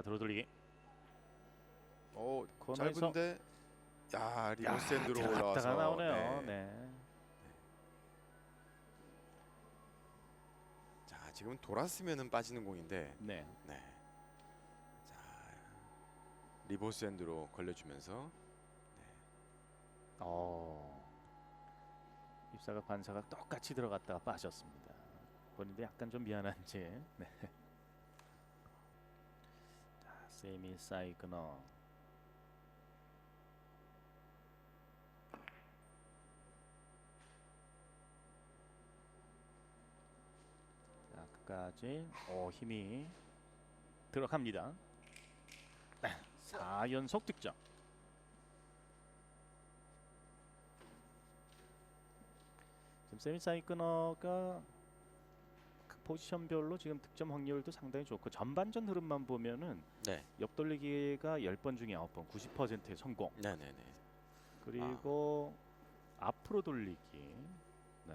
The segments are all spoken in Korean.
바깥 으로 돌리기. 어 코너에서 짧은데 야 리버스엔드로 들어갔다가 올라와서 나오네요. 네. 네. 자 지금 돌았으면은 빠지는 공인데 네. 네. 자 리버스엔드로 걸려주면서 어. 입사가 관사가 똑같이 들어갔다가 빠졌습니다. 본인도 약간 좀 미안한지. 네. 자, 세미 사이그너. 자, 끝까지 오 힘이 들어갑니다. 네, 4연속 득점. 지금 세미사이크너가 그 포지션별로 지금 득점 확률도 상당히 좋고 전반전 흐름만 보면은 네. 옆돌리기가 10번 중에 9번 90%의 성공 네 네 네. 그리고 앞으로 돌리기 네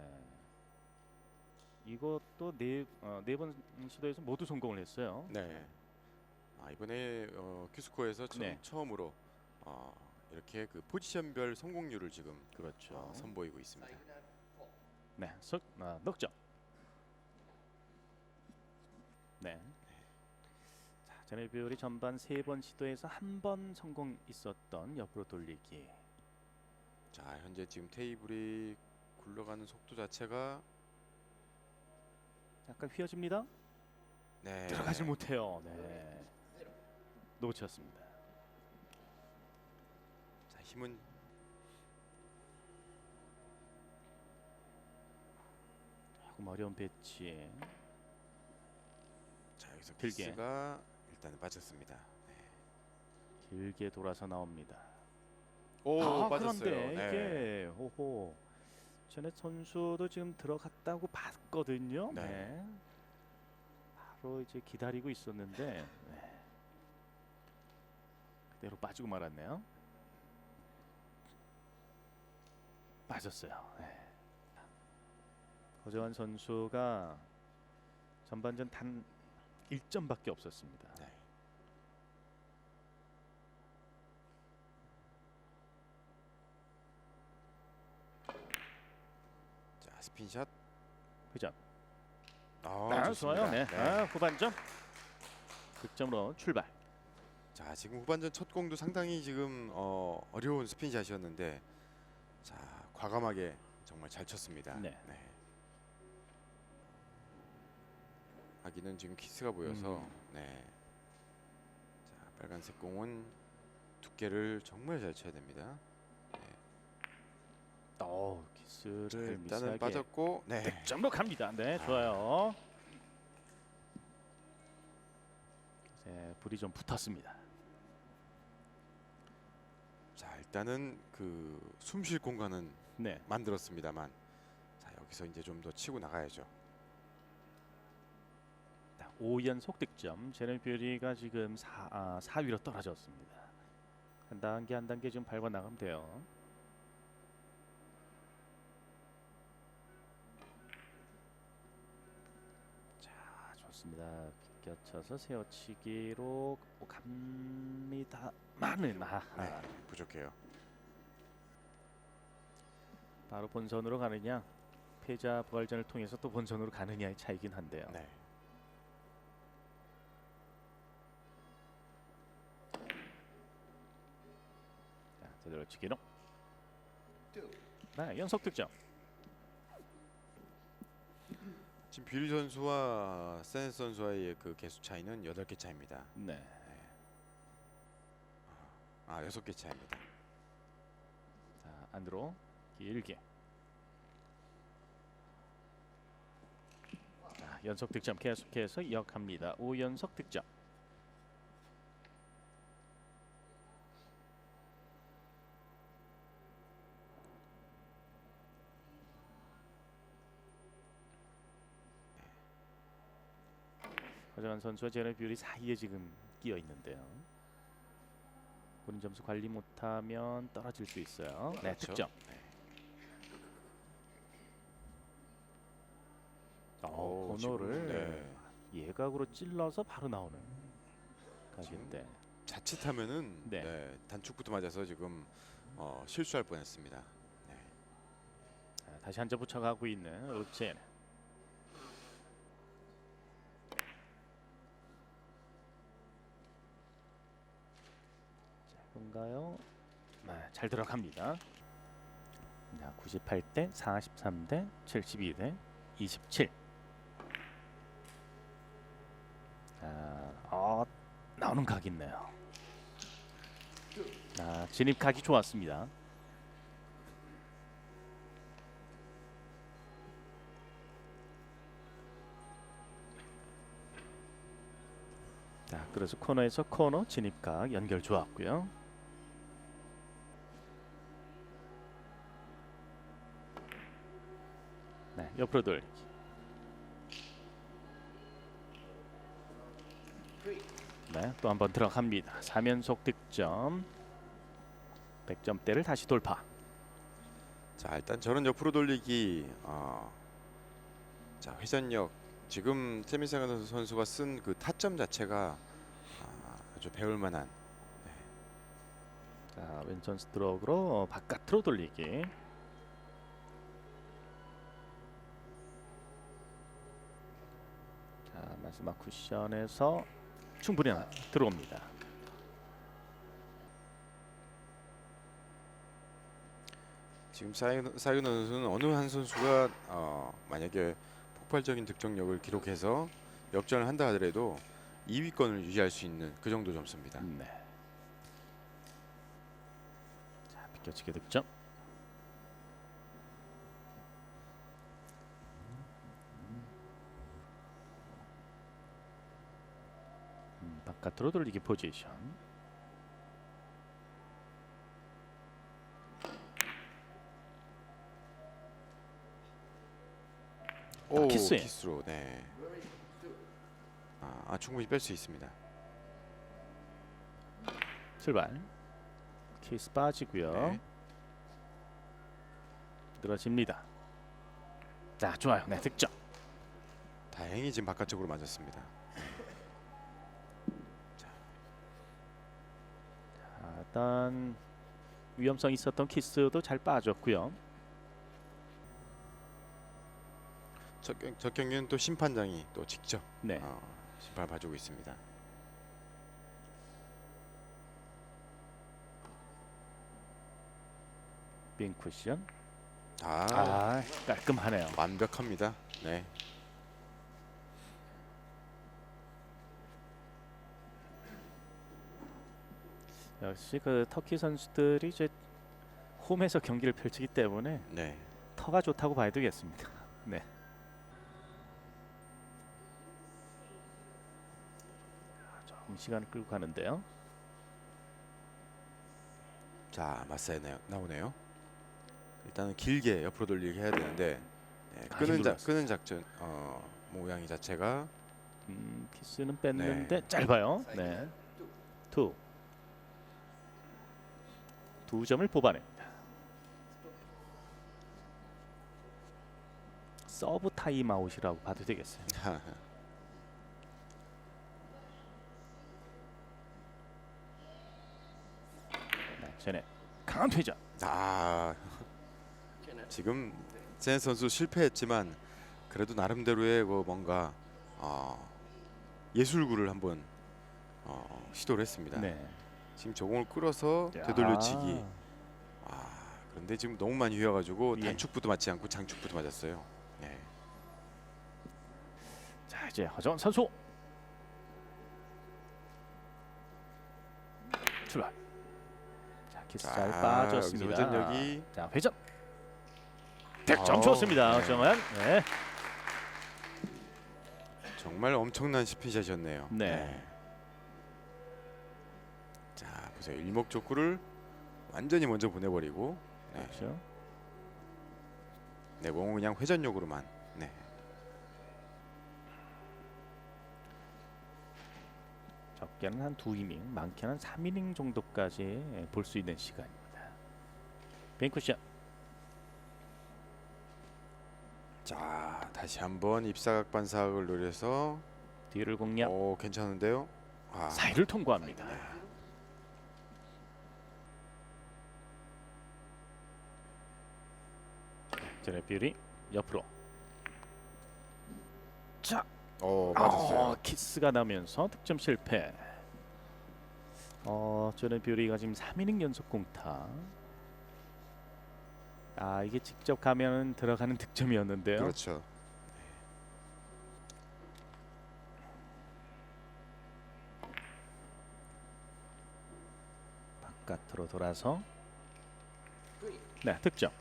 이것도 네네번 시도해서 모두 성공을 했어요 네. 아 이번에 어, 큐스코에서 처음, 네. 처음으로 어, 이렇게 그 포지션별 성공률을 지금 그렇죠 어, 선보이고 있습니다. 네, 석, 아, 넉점. 네. 자, 제네비올이 전반 세 번 시도해서 한 번 성공 있었던 옆으로 돌리기. 자 현재 지금 테이블이 굴러가는 속도 자체가 약간 휘어집니다. 네. 들어가지 못해요. 네. 놓쳤습니다. 자 힘은 조금 어려운 배치. 자 여기서 길게. 키스가 일단은 빠졌습니다. 네. 길게 돌아서 나옵니다. 오 아, 빠졌어요. 그런데 네. 이게 호호. 전에 선수도 지금 들어갔다고 봤거든요. 네. 네. 바로 이제 기다리고 있었는데 네. 그대로 빠지고 말았네요. 빠졌어요. 네. 거재환 선수가 전반전 단 1점밖에 없었습니다. 네. 자 스핀샷. 회전. 아, 아, 좋습니다. 좋아요. 네. 아, 후반전 득점으로 출발. 자 지금 후반전 첫 공도 상당히 지금 어, 어려운 스핀샷이었는데 자 과감하게 정말 잘 쳤습니다. 네. 아기는 지금 키스가 보여서 음. 네. 자 빨간색 공은 두께를 정말 잘 쳐야 됩니다. 어, 자, 키스를 일단은 미세하게 빠졌고 네. 득점으로 갑니다. 네, 좋아요. 네, 불이 좀 붙었습니다. 자 일단은 그 숨 쉴 공간은 네, 만들었습니다만 자 여기서 이제 좀 더 치고 나가야죠. 5연속 득점. 제렌 뷰리가 지금 4, 아, 4위로 떨어졌습니다. 한 단계 한 단계 좀 밟아 나가면 돼요. 자, 좋습니다. 비껴쳐서 세워치기로 갑니다만은 아하. 네 부족해요. 바로 본선으로 가느냐 패자 부활전을 통해서 또 본선으로 가느냐의 차이긴 한데요. 네. 제대로 치기로. 네, 연속 득점. 지금 뷰리 선수와 세네 선수와의 그 개수 차이는 8개 차입니다. 네. 아 6개 차입니다. 자, 안으로 길게. 자, 연속 득점 계속해서 이어갑니다. 5연속 득점. 허정환 선수와 제레 뷰리 사이에 지금 끼어 있는데요. 본인 점수 관리 못하면 떨어질 수 있어요. 네, 그렇죠. 득점. 네. 어, 오, 번호를 지금, 네. 예각으로 찔러서 바로 나오는 각인데 자칫하면은 네. 네, 단축부터 맞아서 지금 어, 실수할 뻔했습니다. 자, 다시 한점 붙여가고 있는 읍제 네. 짧은가요? 네, 잘 들어갑니다. 자, 98대 43대 72대 27. 자, 어, 나오는 각 있네요. 아, 진입 각이 좋았습니다. 자, 그래서 코너에서 코너 진입각 연결 좋았고요. 옆으로 돌리기. 네, 또 한 번 들어갑니다. 3연속 득점. 100점대를 다시 돌파. 자 일단 저런 옆으로 돌리기 어, 자 회전력 지금 세미세간 선수가 쓴 그 타점 자체가 아, 아주 배울 만한 자, 왼손 스트로크로 바깥으로 돌리기. 자, 마지막 쿠션에서 충분히 나- 들어옵니다. 지금 사이너 선수는 어느 한 선수가 어, 만약에 폭발적인 득점력을 기록해서 역전을 한다 하더라도 2위권을 유지할 수 있는 그 정도 점수입니다. 네. 자, 비껴치기 득점. 음, 바깥으로 돌리기 포지션. 오 키스예요. 키스로 네. 아, 아, 충분히 뺄 수 있습니다. 출발. 키스 빠지고요. 네. 늘어집니다. 자, 좋아요. 네, 득점. 다행히 지금 바깥쪽으로 맞았습니다. 일단 위험성 있었던 키스도 잘 빠졌고요. 첫, 경- 첫 경기는 또 심판장이 또 직접 네. 어, 심판을 봐주고 있습니다. 빈 쿠션. 아, 아, 깔끔하네요. 완벽합니다. 네. 역시 그 터키 선수들이 이제 홈에서 경기를 펼치기 때문에 네. 터가 좋다고 봐야 되겠습니다. 네. 조금 시간을 끌고 가는데요. 자, 맞사에 나- 나오네요. 일단은 길게 옆으로 돌리기 해야 되는데 네, 아, 끄는 자, 힘들었어. 끄는 작전 어, 모양이 자체가 음, 키스는 뺐는데 네. 짧아요. 네. 투. 두 점을 뽑아냅니다. 서브 타임아웃이라고 봐도 되겠어요. 네, 제네 강한 퇴장. 아 지금 젠 선수 실패했지만 그래도 나름대로의 그 뭔가 어, 예술구를 한번 어, 시도를 했습니다. 네. 지금 저공을 끌어서 되돌려치기. 아 그런데 지금 너무 많이 휘어가지고 예. 단축부도 맞지 않고 장축부도 맞았어요. 네. 자 이제 허정 선수 출발. 자 키스 잘 자, 빠졌습니다. 여기서 회전력이 자 회전. 득점 아우, 좋습니다. 네. 허정은. 네. 정말 엄청난 스피샷이었네요. 네. 자 보세요 일목적구를 완전히 먼저 보내버리고 네. 그렇죠. 네 공은 그냥 회전력으로만 네. 적게는 한 두 이닝, 많게는 3이닝 정도까지 볼 수 있는 시간입니다. 뱅쿠션. 자 다시 한번 입사각 반사각을 노려서 뒤를 공략. 오 괜찮은데요? 아, 사이를 통과합니다. 제네필이 옆으로 자 어 맞았어요. 어, 키스가 나면서 득점 실패. 어, 저는 뷰리가 지금 3이닝 연속 공타. 아, 이게 직접 가면 들어가는 득점이었는데요. 그렇죠. 바깥으로 돌아서 네, 득점.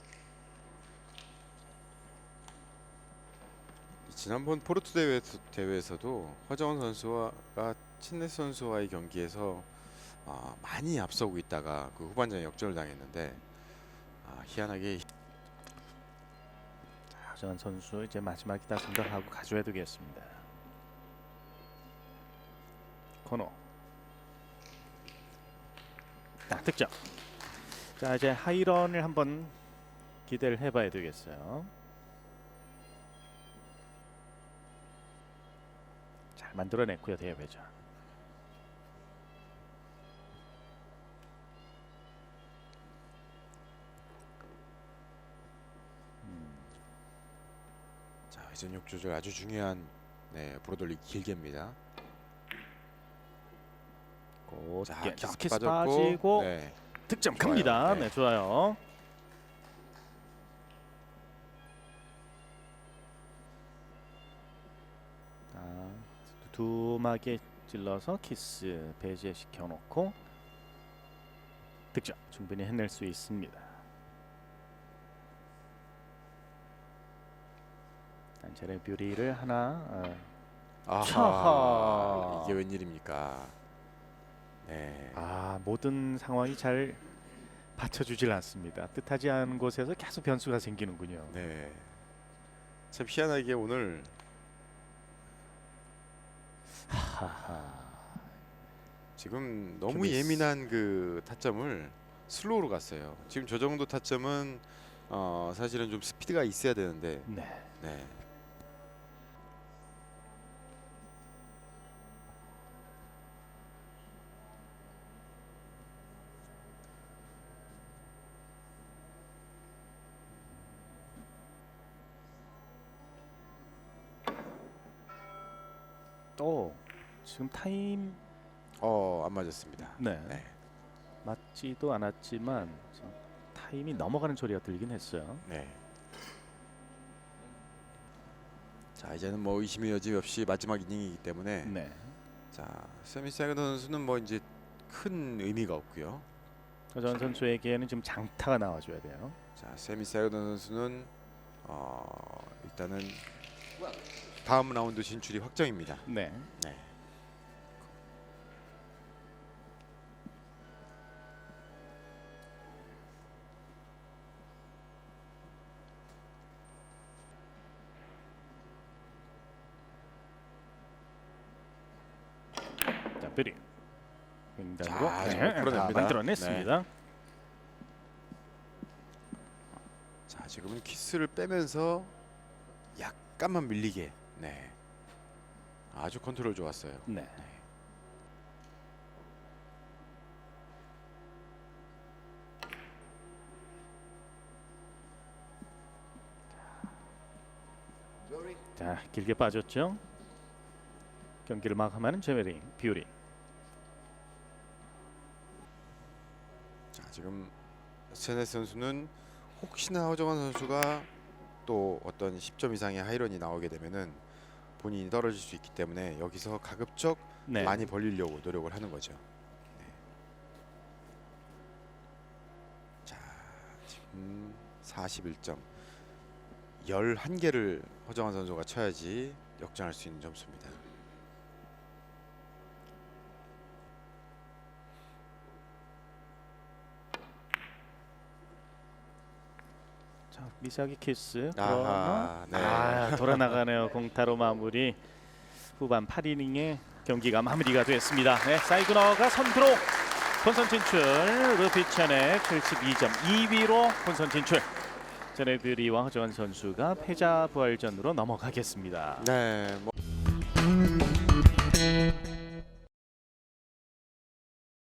지난번 포르투 대회 대회에서도 허정원 선수가 친네 선수와의 경기에서 아, 많이 앞서고 있다가 그 후반전에 역전을 당했는데 아, 희한하게 하정환 선수 이제 마지막이다 생각하고 가져야 되겠습니다. 코너. 딱 득점. 자 이제 하이런을 한번 기대를 해봐야 되겠어요. 만들어냈고요 대회전. 음, 자 회전력 조절 아주 중요한 네, 브로돌리 길게입니다. 자 빠졌고 빠지고 네, 득점. 갑니다. 네. 네, 좋아요. 아, 두막에 찔러서 키스 배제시켜 놓고 득점 충분히 해낼 수 있습니다. 단체의 뷰리를 하나 어, 아하 차하. 이게 웬일입니까? 네. 아 모든 상황이 잘 받쳐주질 않습니다. 뜻하지 않은 곳에서 계속 변수가 생기는군요. 네. 참 희한하게 오늘 하하. 지금 너무 좀 있- 예민한 그 타점을 슬로우로 갔어요. 지금 저 정도 타점은 어, 사실은 좀 스피드가 있어야 되는데 네. 네. 또 지금 타임 어, 안 맞았습니다. 네. 네. 맞지도 않았지만 지금 타임이 넘어가는 소리가 들긴 했어요. 네. 자, 이제는 뭐 의심의 여지 없이 마지막 이닝이기 때문에 네. 자, 세미 사이드 선수는 뭐 이제 큰 의미가 없고요. 전 선수에게는 지금 장타가 나와줘야 돼요. 자, 세미 사이드 선수는 어, 일단은 다음 라운드 진출이 확정입니다. 네. 잘 풀어냅니다. 자, 만들어냈습니다. 자, 지금은 키스를 빼면서 약간만 밀리게. 네. 아주 컨트롤 좋았어요. 네. 자 길게 빠졌죠. 경기를 마감하는 제메리 뷰리. 자, 지금 세네 선수는 혹시나 허정환 선수가 또 어떤 10점 이상의 하이런이 나오게 되면은 본인이 떨어질 수 있기 때문에 여기서 가급적 네. 많이 벌리려고 노력을 하는 거죠. 네. 자, 지금 41점. 11개를 허정환 선수가 쳐야지 역전할 수 있는 점수입니다. 자 미사기 키스. 아하, 네. 아 돌아 나가네요. 공타로 마무리. 후반 8이닝의 경기가 마무리가 됐습니다. 네, 사이그너가 선두로 본선 진출. 루피찬의 72점 2위로 본선 진출. 제네뷰리와 허정환 선수가 패자 부활전으로 넘어가겠습니다. 네, 뭐